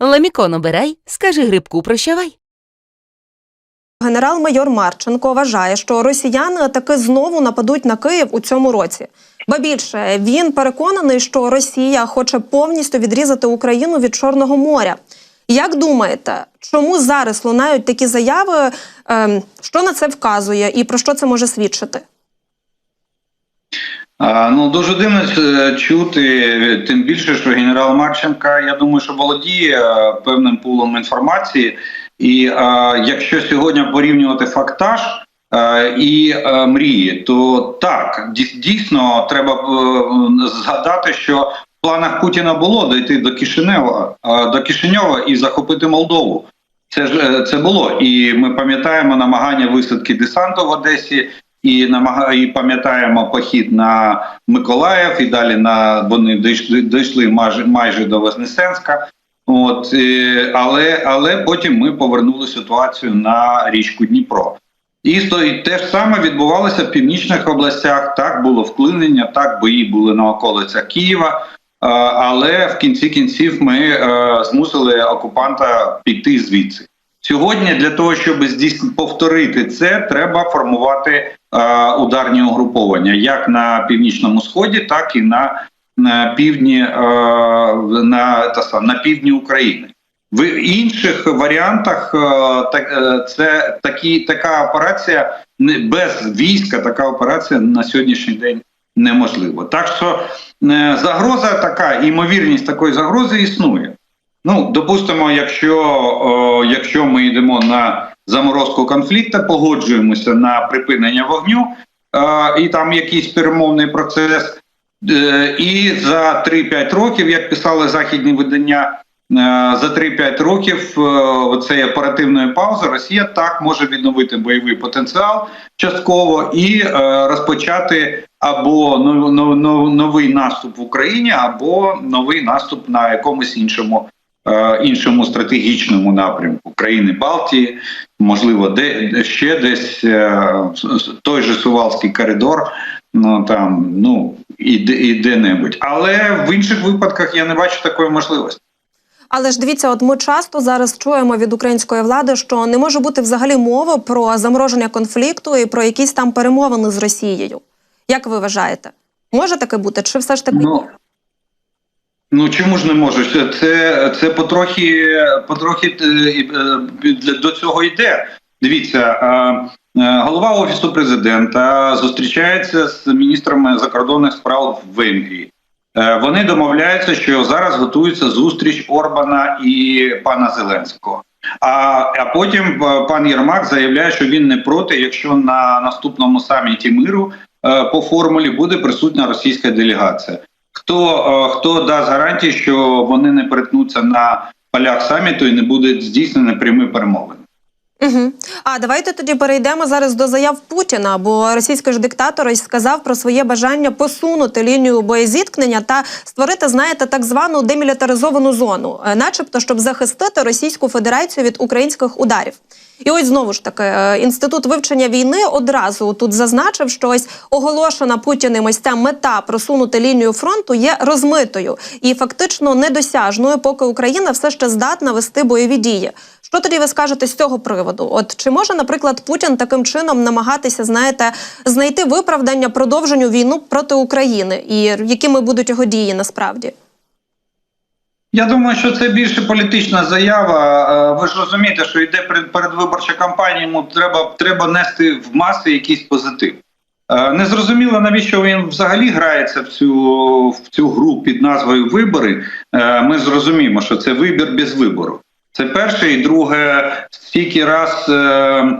Ламікон обирай, скажи грибку прощавай. Генерал-майор Марченко вважає, що росіяни таки знову нападуть на Київ у цьому році. Ба більше він переконаний, що Росія хоче повністю відрізати Україну від Чорного моря. Як думаєте, чому зараз лунають такі заяви? Ем, що на це вказує і про що це може свідчити? Ну дуже дивно е, чути, тим більше, що генерал Марченка, я думаю, що володіє е, певним пулом інформації, і е, якщо сьогодні порівнювати фактаж і мрії, то так дійсно треба згадати, що в планах Путіна було дойти до Кишинева, до Кишиньова і захопити Молдову. Це ж це було, і ми пам'ятаємо намагання висадки десанту в Одесі, і намага і пам'ятаємо похід на Миколаїв, і далі на вони дійшли дійшли майже майже до Вознесенська. От е, але але потім ми повернули ситуацію на річку Дніпро. І те ж саме відбувалося в північних областях. Так було вклинення, так бої були на околицях Києва. Але в кінці кінців ми е, змусили окупанта піти звідси. Сьогодні для того, щоб здійснити повторити це, треба формувати е, ударні угруповання як на північному сході, так і на, на півдні е, на, та на півдні України. В інших варіантах е, так, е, це такі, така операція не- без війська, така операція на сьогоднішній день неможлива. Так що е, загроза така, імовірність такої загрози існує. Ну, допустимо, якщо, о, якщо ми йдемо на заморозку конфлікту, погоджуємося на припинення вогню, е, і там якийсь перемовний процес, е, і за 3-5 років, як писали західні видання, е, за 3-5 років е, оцеї оперативної паузи Росія так може відновити бойовий потенціал частково і е, розпочати або новий наступ в Україні, або новий наступ на якомусь іншому іншому стратегічному напрямку країни Балтії, можливо, де, ще десь е, той же Сувалський коридор, ну там ну і, і де-небудь. Але в інших випадках я не бачу такої можливості. Але ж дивіться, от ми часто зараз чуємо від української влади, що не може бути взагалі мови про замороження конфлікту і про якісь там перемовини з Росією. Як ви вважаєте? Може таке бути? Чи все ж таки Ну? Ну чому ж не може? Це, це, потрохи, потрохи е, е, до цього йде. Дивіться, е, голова офісу президента зустрічається з міністрами закордонних справ в Венгрії. Вони домовляються, що зараз готується зустріч Орбана і пана Зеленського. А, а потім пан Єрмак заявляє, що він не проти, якщо на наступному саміті миру по формулі буде присутня російська делегація. Хто, е, хто дасть гарантії, що вони не перетнуться на полях саміту і не буде здійснені прямі перемовини? Угу. А давайте тоді перейдемо зараз до заяв Путіна, бо російський ж диктатор сказав про своє бажання посунути лінію боєзіткнення та створити, знаєте, так звану демілітаризовану зону, е, начебто, щоб захистити Російську Федерацію від українських ударів. І ось знову ж таки, е, інститут вивчення війни одразу тут зазначив, що ось оголошена Путіним ось ця мета просунути лінію фронту є розмитою і фактично недосяжною, поки Україна все ще здатна вести бойові дії. Що тоді ви скажете з цього приводу? От чи може, наприклад, Путін таким чином намагатися, знаєте, знайти виправдання продовженню війну проти України, і якими будуть його дії насправді? Я думаю, що це більше політична заява. Е, Ви ж розумієте, що йде передвиборча кампанія, йому треба, треба нести в маси якийсь позитив. Е, Незрозуміло, навіщо він взагалі грається в цю, в цю гру під назвою Вибори. Е, Ми зрозуміємо, що це вибір без вибору. Це перше, і друге, стільки раз е,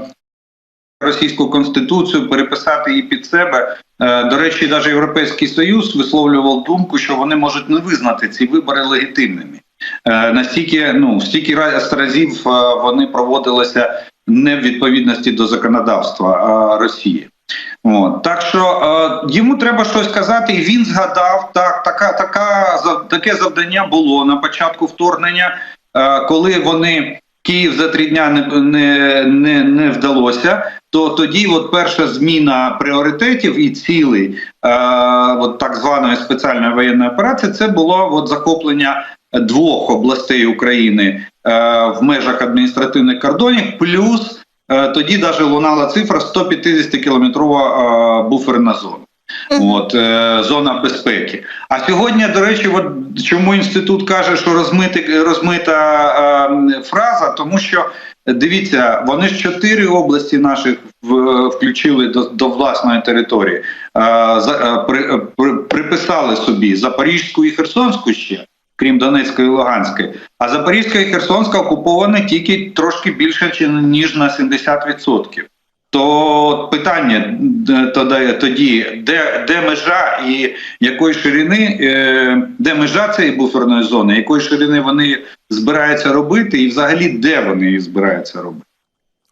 російську конституцію переписати її під себе. Е, До речі, навіть Європейський Союз висловлював думку, що вони можуть не визнати ці вибори легітимними. Е, Настільки ну стільки раз- разів вони проводилися не в відповідності до законодавства Росії. От. Так що е, йому треба щось казати, і він згадав так, така, така таке завдання було на початку вторгнення, коли вони Київ за три дня не, не, не, не вдалося. То тоді, от перша зміна пріоритетів і цілей от так званої спеціальної воєнної операції, це було от захоплення двох областей України в межах адміністративних кордонів, плюс е, тоді навіть лунала цифра 150 кілометрова буферна зона. От е, зона безпеки. А сьогодні, до речі, от чому інститут каже, що розмити, розмита е, фраза, тому що дивіться, вони ж чотири області наших в, включили до, до власної території, е, е, при, при, приписали собі Запорізьку і Херсонську ще. Крім Донецької і Луганської, а Запорізька і Херсонська окуповані тільки трошки більше ніж на 70%. То питання тоді, де, де межа і якої ширини, е, де межа цієї буферної зони, якої ширини вони збираються робити, і взагалі де вони її збираються робити.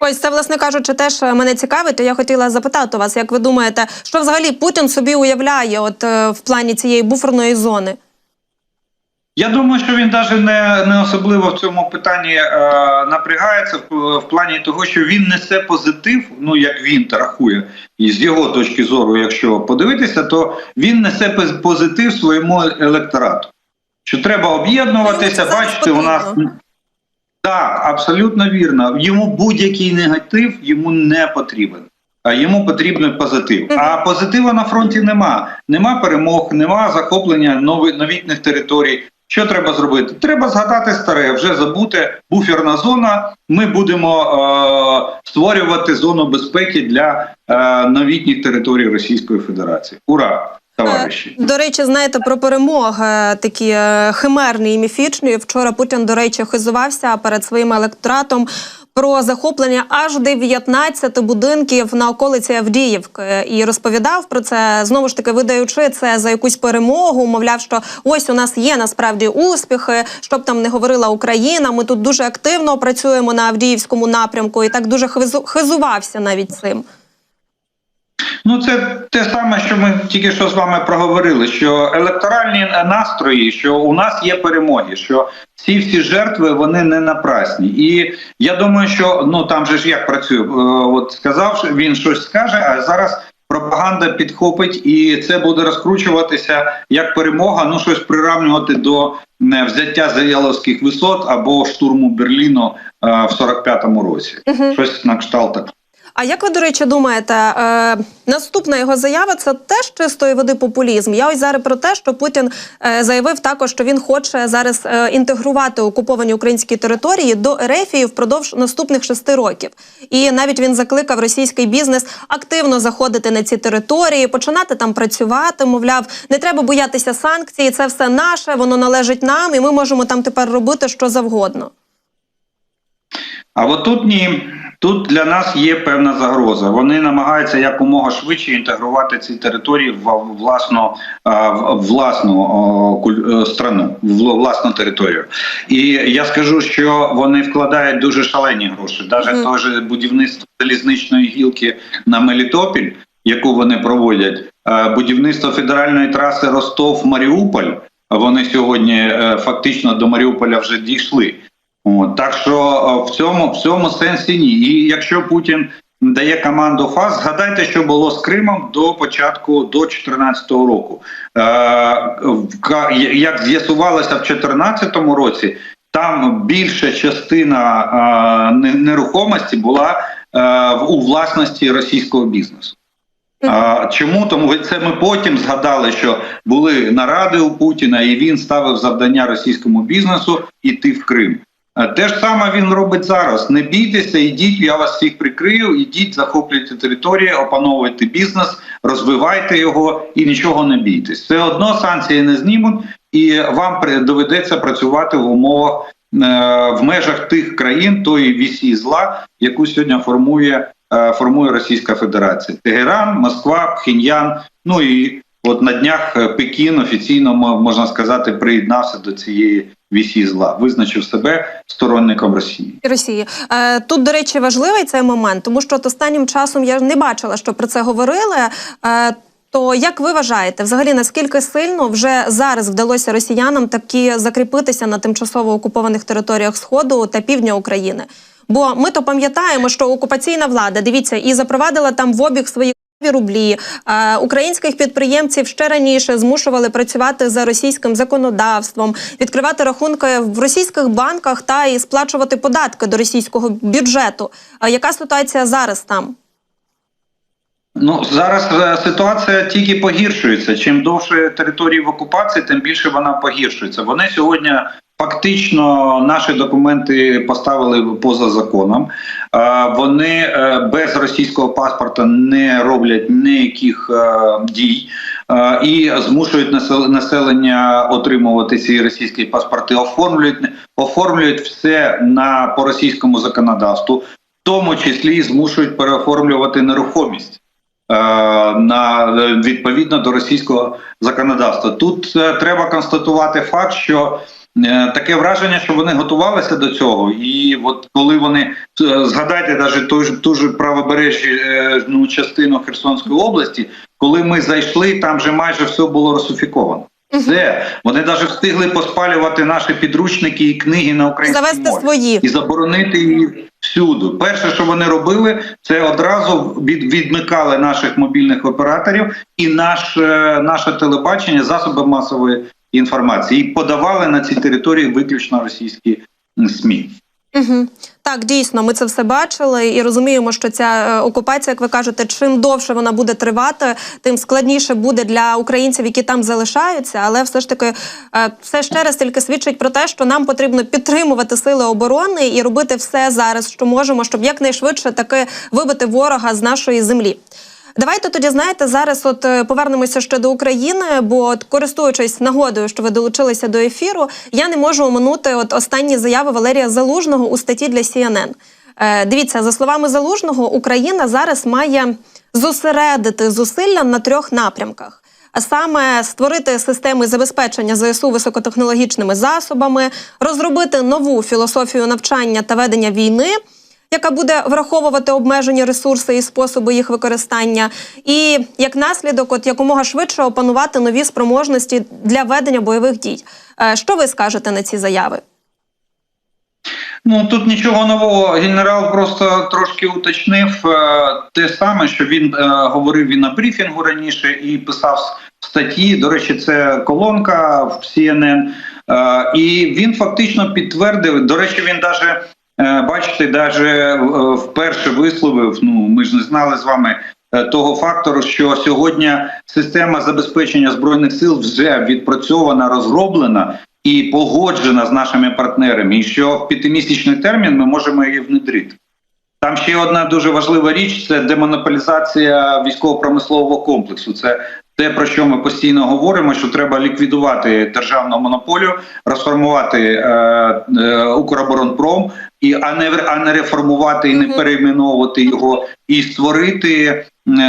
Ось це, власне кажучи, теж мене цікавить. То я хотіла запитати вас, як ви думаєте, що взагалі Путін собі уявляє, от е, в плані цієї буферної зони? Я думаю, що він навіть не, не особливо в цьому питанні е, напрягається в, в плані того, що він несе позитив. Ну як він та рахує, і з його точки зору, якщо подивитися, то він несе позитив своєму електорату. Що треба об'єднуватися, бачите, у нас так, абсолютно вірно. Йому будь-який негатив йому не потрібен. А йому потрібен позитив. А позитиву на фронті нема. Нема перемог, нема захоплення нови, новітних територій. Що треба зробити? Треба згадати старе, вже забути буферна зона. Ми будемо е, створювати зону безпеки для е, новітніх територій Російської Федерації. Ура, товариші! Е, До речі, знаєте про перемоги такі е, химерні і міфічні. Вчора Путін, до речі, хизувався перед своїм електоратом про захоплення аж 19 будинків на околиці Авдіївки і розповідав про це знову ж таки, видаючи це за якусь перемогу. Мовляв, що ось у нас є насправді успіхи, щоб там не говорила Україна. Ми тут дуже активно працюємо на Авдіївському напрямку, і так дуже хизу- хизувався навіть цим. Ну, це те саме, що ми тільки що з вами проговорили: що електоральні настрої, що у нас є перемоги, що ці всі жертви вони не напрасні. І я думаю, що ну там же ж як працює, Е, от сказав, він щось скаже, а зараз. Пропаганда підхопить, і це буде розкручуватися як перемога. Ну щось приравнювати до взяття Заяловських висот або штурму Берліну е, в 45-му році. Мгм. Щось на кшталт так. А як ви, до речі, думаєте, е, наступна його заява це теж чистої води популізм? Я ось зараз про те, що Путін е, заявив також, що він хоче зараз е, інтегрувати окуповані українські території до Ерефії впродовж наступних шести років. І навіть він закликав російський бізнес активно заходити на ці території, починати там працювати. Мовляв, не треба боятися санкцій, це все наше, воно належить нам, і ми можемо там тепер робити що завгодно. А от тут ні. Тут для нас є певна загроза. Вони намагаються якомога швидше інтегрувати ці території в власну в власну куль- е, страну, в власну територію. І я скажу, що вони вкладають дуже шалені гроші. Навіть Мгм. те ж будівництво залізничної гілки на Мелітопіль, яку вони проводять, е, будівництво федеральної траси Ростов-Маріуполь. Вони сьогодні е, фактично до Маріуполя вже дійшли. От, так що е, в цьому в цьому сенсі ні. І якщо Путін дає команду ФАС, згадайте, що було з Кримом до початку до 2014 року. Е, як з'ясувалося в 2014 році, там більша частина е, нерухомості була е, у власності російського бізнесу. А, чому? Тому це ми потім згадали, що були наради у Путіна, і він ставив завдання російському бізнесу іти в Крим. А Те ж саме він робить зараз. Не бійтеся, ідіть, я вас всіх прикрию, ідіть, захоплюйте території, опановуйте бізнес, розвивайте його і нічого не бійтесь. Все одно санкції не знімуть, і вам доведеться працювати в умовах е, в межах тих країн тої вісі зла, яку сьогодні формує е, формує Російська Федерація. Тегеран, Москва, Пхеньян. Ну і от на днях е, Пекін офіційно мо- можна сказати приєднався до цієї вісі зла, визначив себе сторонником Росії. Росії Е, тут, до речі, важливий цей момент, тому що от останнім часом я не бачила, що про це говорили. Е, то як ви вважаєте, взагалі наскільки сильно вже зараз вдалося росіянам таки закріпитися на тимчасово окупованих територіях Сходу та півдня України? Бо ми то пам'ятаємо, що окупаційна влада, дивіться, і запровадила там в обіг свої рублі. Українських підприємців ще раніше змушували працювати за російським законодавством, відкривати рахунки в російських банках та і сплачувати податки до російського бюджету. Яка ситуація зараз там? Ну зараз е, ситуація тільки погіршується. Чим довше території в окупації, тим більше вона погіршується. Вони сьогодні фактично наші документи поставили поза законом. Е, Вони е, без російського паспорта не роблять ніяких е, дій. І змушують насел- населення отримувати ці російські паспорти, оформлюють оформлюють все на по російському законодавству, в тому числі змушують переоформлювати нерухомість на відповідно до російського законодавства. Тут треба констатувати факт, що таке враження, що вони готувалися до цього, і от коли вони е, згадайте навіть ту ж ту ж правобережжі е, ну, частину Херсонської області, коли ми зайшли, там вже майже все було русифіковано. Все, вони навіть встигли поспалювати наші підручники і книги на українській Завести мові свої. і заборонити її всюди. Перше, що вони робили, це одразу від, відмикали наших мобільних операторів і наш, е, наше телебачення, засоби масової інформації, і подавали на ці території виключно російські СМІ. Угу. Так, дійсно, ми це все бачили і розуміємо, що ця е, окупація, як ви кажете, чим довше вона буде тривати, тим складніше буде для українців, які там залишаються. Але все ж таки, е, все ще раз тільки свідчить про те, що нам потрібно підтримувати сили оборони і робити все зараз, що можемо, щоб якнайшвидше таки вибити ворога з нашої землі. Давайте тоді знаєте зараз. От е, повернемося ще до України, бо от, користуючись нагодою, що ви долучилися до ефіру, я не можу оминути от останні заяви Валерія Залужного у статті для CNN. Е, дивіться, за словами Залужного, Україна зараз має зосередити зусилля на трьох напрямках. А саме створити системи забезпечення ЗСУ високотехнологічними засобами, розробити нову філософію навчання та ведення війни, яка буде враховувати обмежені ресурси і способи їх використання, і як наслідок, от якомога швидше опанувати нові спроможності для ведення бойових дій. Е, Що ви скажете на ці заяви? Ну тут нічого нового. Генерал просто трошки уточнив е, те саме, що він е, говорив і на брифінгу раніше і писав статті. До речі, це колонка в CNN. І він фактично підтвердив. До речі, він даже бачите, даже е, вперше висловив. Ну ми ж не знали з вами. е, Того фактору, що сьогодні система забезпечення збройних сил вже відпрацьована, розроблена і погоджена з нашими партнерами, і що в п'ятимісячний термін ми можемо її внедрити. Там ще одна дуже важлива річ це демонополізація військово-промислового комплексу. Це те, про що ми постійно говоримо, що треба ліквідувати державну монополію, розформувати е, е, Укроборонпром, і а не а не реформувати і не перейменовувати його, і створити,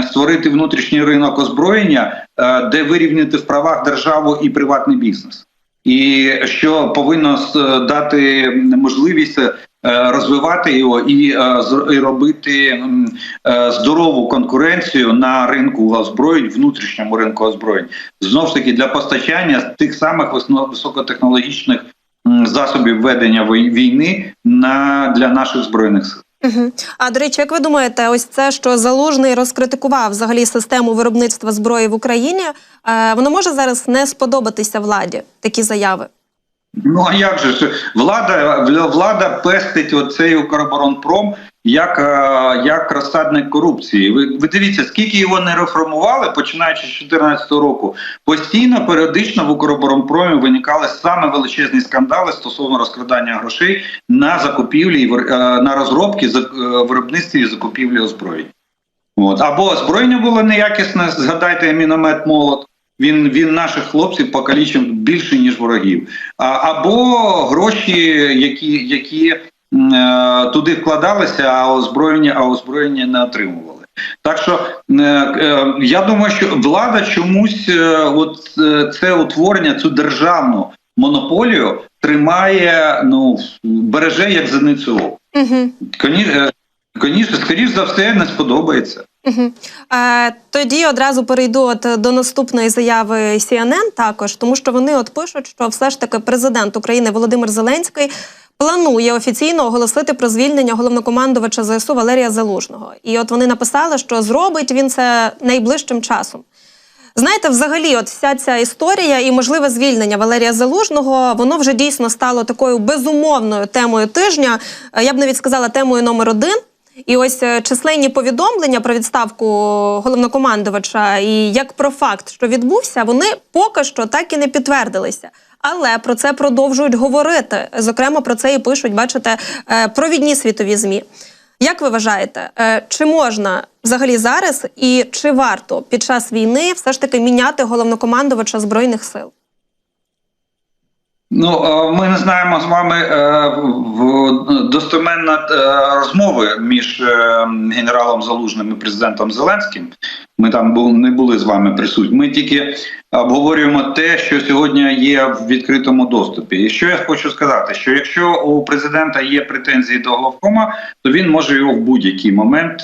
створити внутрішній ринок озброєння, е, де вирівняти в правах державу і приватний бізнес. І що повинно дати можливість е, розвивати його і, е, і робити е, здорову конкуренцію на ринку озброєнь, внутрішньому ринку озброєнь, знов ж таки для постачання тих самих високотехнологічних засобів ведення війни на для наших збройних сил. Угу. А до речі, як ви думаєте, ось це, що залужний розкритикував взагалі систему виробництва зброї в Україні, е, воно може зараз не сподобатися владі такі заяви? Ну а як же влада влада пестить оцей Укроборонпром як, е, як розсадник корупції? Ви, ви дивіться, скільки його не реформували, починаючи з 2014 року, постійно періодично в Укроборонпромі виникали саме величезні скандали стосовно розкрадання грошей на закупівлі е, на розробки е, виробництві і закупівлі озброєнь. От або озброєння було неякісне. Згадайте міномет молот. Він він наших хлопців покалічив більше ніж ворогів. А, або гроші, які, які туди вкладалися, а озброєння, а озброєння не отримували. Так що е, е, я думаю, що влада чомусь е, от е, це утворення, цю державну монополію тримає, ну береже як зеницю. Угу. Е, скоріш за все, не сподобається. Угу. Е, тоді одразу перейду от до наступної заяви CNN також, тому що вони от пишуть, що все ж таки президент України Володимир Зеленський планує офіційно оголосити про звільнення головнокомандувача ЗСУ Валерія Залужного. І от вони написали, що зробить він це найближчим часом. Знаєте, взагалі, от вся ця історія і можливе звільнення Валерія Залужного, воно вже дійсно стало такою безумовною темою тижня. Е, Я б навіть сказала темою номер один. І ось е, численні повідомлення про відставку головнокомандувача і як про факт, що відбувся, вони поки що так і не підтвердилися. Але про це продовжують говорити. Зокрема, про це і пишуть, бачите, е, провідні світові змі. Як ви вважаєте, е, чи можна взагалі зараз і чи варто під час війни все ж таки міняти головнокомандувача збройних сил? Ну, е, ми не знаємо з вами е, в достеменно е, розмови між генералом Залужним і президентом Зеленським. Ми там не були з вами присутні. Ми тільки обговорюємо те, що сьогодні є в відкритому доступі. І що я хочу сказати, що якщо у президента є претензії до головкома, то він може його в будь-який момент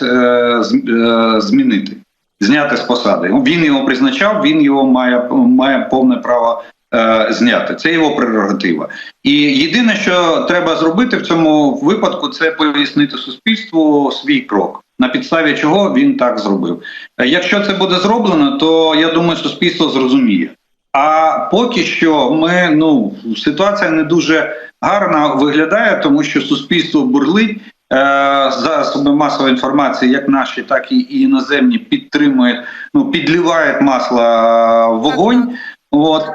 змінити, зняти з посади. Він його призначав, він його має, має повне право е, зняти. Це його прерогатива. І єдине, що треба зробити в цьому випадку, це пояснити суспільству свій крок. На підставі чого він так зробив. Е, Якщо це буде зроблено, то я думаю, суспільство зрозуміє. А поки що ми ну ситуація не дуже гарна виглядає, тому що суспільство бурлить. Е, засоби масової інформації, як наші, так і і іноземні, підтримують, ну підливають масло в вогонь. От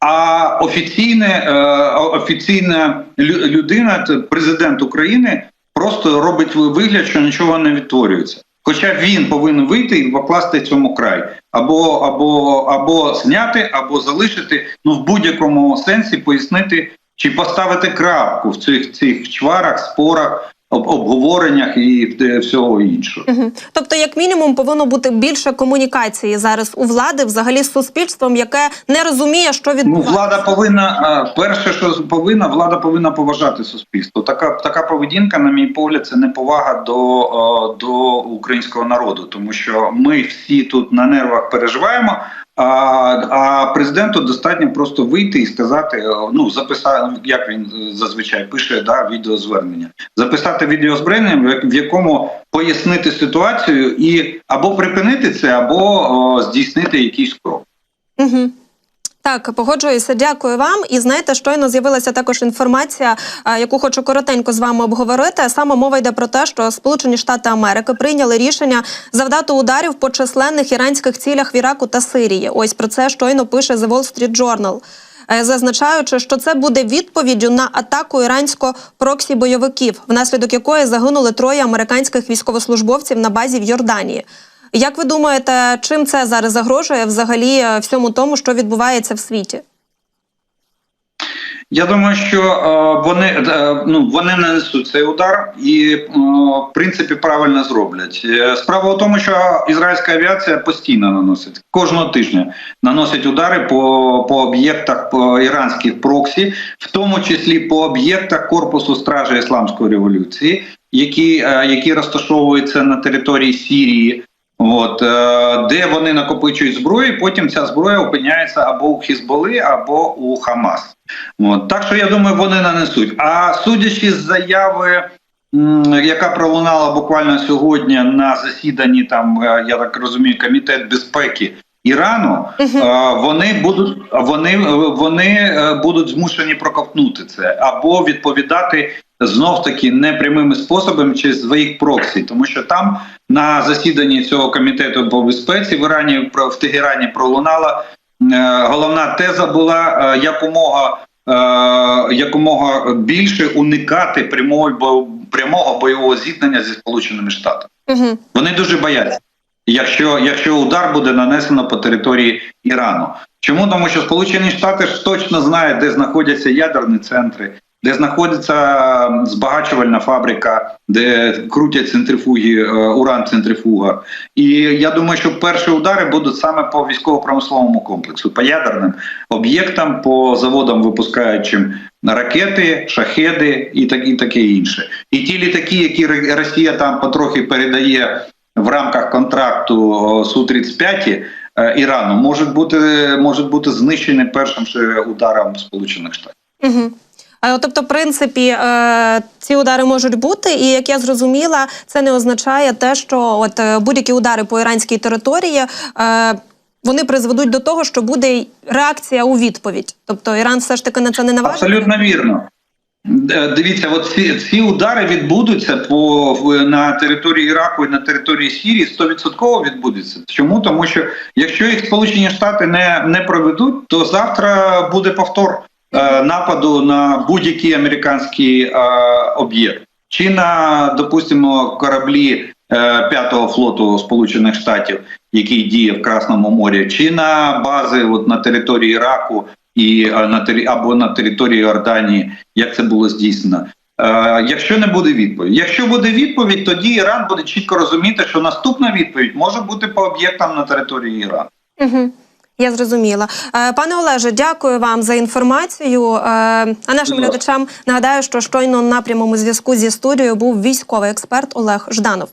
а офіційне е, офіційна лю- людина, президент України, просто робить вигляд, що нічого не відтворюється. Хоча він повинен вийти і покласти цьому край, або або або зняти, або залишити. Ну в будь-якому сенсі пояснити чи поставити крапку в цих цих чварах, спорах, об, обговореннях і всього іншого. Мгм. Тобто, як мінімум, повинно бути більше комунікації зараз у влади, взагалі з суспільством, яке не розуміє, що Ну, влада повинна перше, що повинна, влада повинна поважати суспільство. Така така поведінка, на мій погляд, це неповага до, до українського народу, тому що ми всі тут на нервах переживаємо. А, а президенту достатньо просто вийти і сказати: е, ну записати, як він е, зазвичай пише, да, відеозвернення, записати відеозвернення, в в якому пояснити ситуацію і або припинити це, або о, здійснити якийсь крок. Угу. Так, погоджуюся, дякую вам. І знаєте, щойно з'явилася також інформація, яку хочу коротенько з вами обговорити. Саме мова йде про те, що Сполучені Штати Америки прийняли рішення завдати ударів по численних іранських цілях в Іраку та Сирії. Ось про це щойно пише The Wall Street Journal. е, Зазначаючи, що це буде відповіддю на атаку ірансько-проксі бойовиків, внаслідок якої загинули троє американських військовослужбовців на базі в Йорданії. Як ви думаєте, чим це зараз загрожує взагалі е, всьому тому, що відбувається в світі? Я думаю, що е, вони е, ну вони нанесуть цей удар і в принципі правильно зроблять. Справа в тому, що ізраїльська авіація постійно наносить кожного тижня наносить удари по, по об'єктах по іранських проксі, в тому числі по об'єктах корпусу стражі ісламської революції, які, які розташовуються на території Сірії. От е, де вони накопичують зброю, потім ця зброя опиняється або у Хізболи, або у Хамас. От так що я думаю, вони нанесуть. А судячи з заяви, яка пролунала буквально сьогодні на засіданні, там е, я так розумію, комітет безпеки Ірану, е, вони будуть вони, вони будуть змушені проковтнути це або відповідати знов таки непрямими способами через своїх проксі, тому що там на засіданні цього комітету по безпеці в Ірані про- в Тегерані пролунала е, головна теза була е, якомога. е, Якомога більше уникати прямого бо- прямого бойового зіткнення зі сполученими штатами. Угу. Вони дуже бояться, якщо, якщо удар буде нанесено по території Ірану. Чому? Тому що Сполучені Штати ж точно знають, де знаходяться ядерні центри, де знаходиться збагачувальна фабрика, де крутять центрифуги, е, уран центрифуга. І я думаю, що перші удари будуть саме по військово-промисловому комплексу, по ядерним об'єктам, по заводам, випускаючим ракети, шахеди і так і таке інше. І ті літаки, які Росія там потрохи передає в рамках контракту су 35 Ірану, можуть бути можуть бути знищені першим же ударом Сполучених Штатів. Угу. А, Тобто, в принципі, е, ці удари можуть бути, і як я зрозуміла, це не означає те, що от е, будь-які удари по іранській території. Е, вони призведуть до того, що буде реакція у відповідь. Тобто Іран все ж таки на це не наважиться? Абсолютно вірно. Дивіться, от ці, ці удари відбудуться по на території Іраку і на території Сірії 100% відбудуться. Чому? Тому що якщо їх Сполучені Штати не, не проведуть, то завтра буде повтор нападу на будь-який американський е, об'єкт, чи на, допустимо, кораблі е, п'ятого флоту Сполучених Штатів, який діє в Красному морі, чи на бази от, на території Іраку і е, на або на території Йорданії, як це було здійснено. Е, якщо не буде відповіді, якщо буде відповідь, тоді Іран буде чітко розуміти, що наступна відповідь може бути по об'єктам на території Ірану. Угу. Я зрозуміла. Е, Пане Олеже, дякую вам за інформацію. Е, А нашим глядачам нагадаю, що щойно на прямому зв'язку зі студією був військовий експерт Олег Жданов.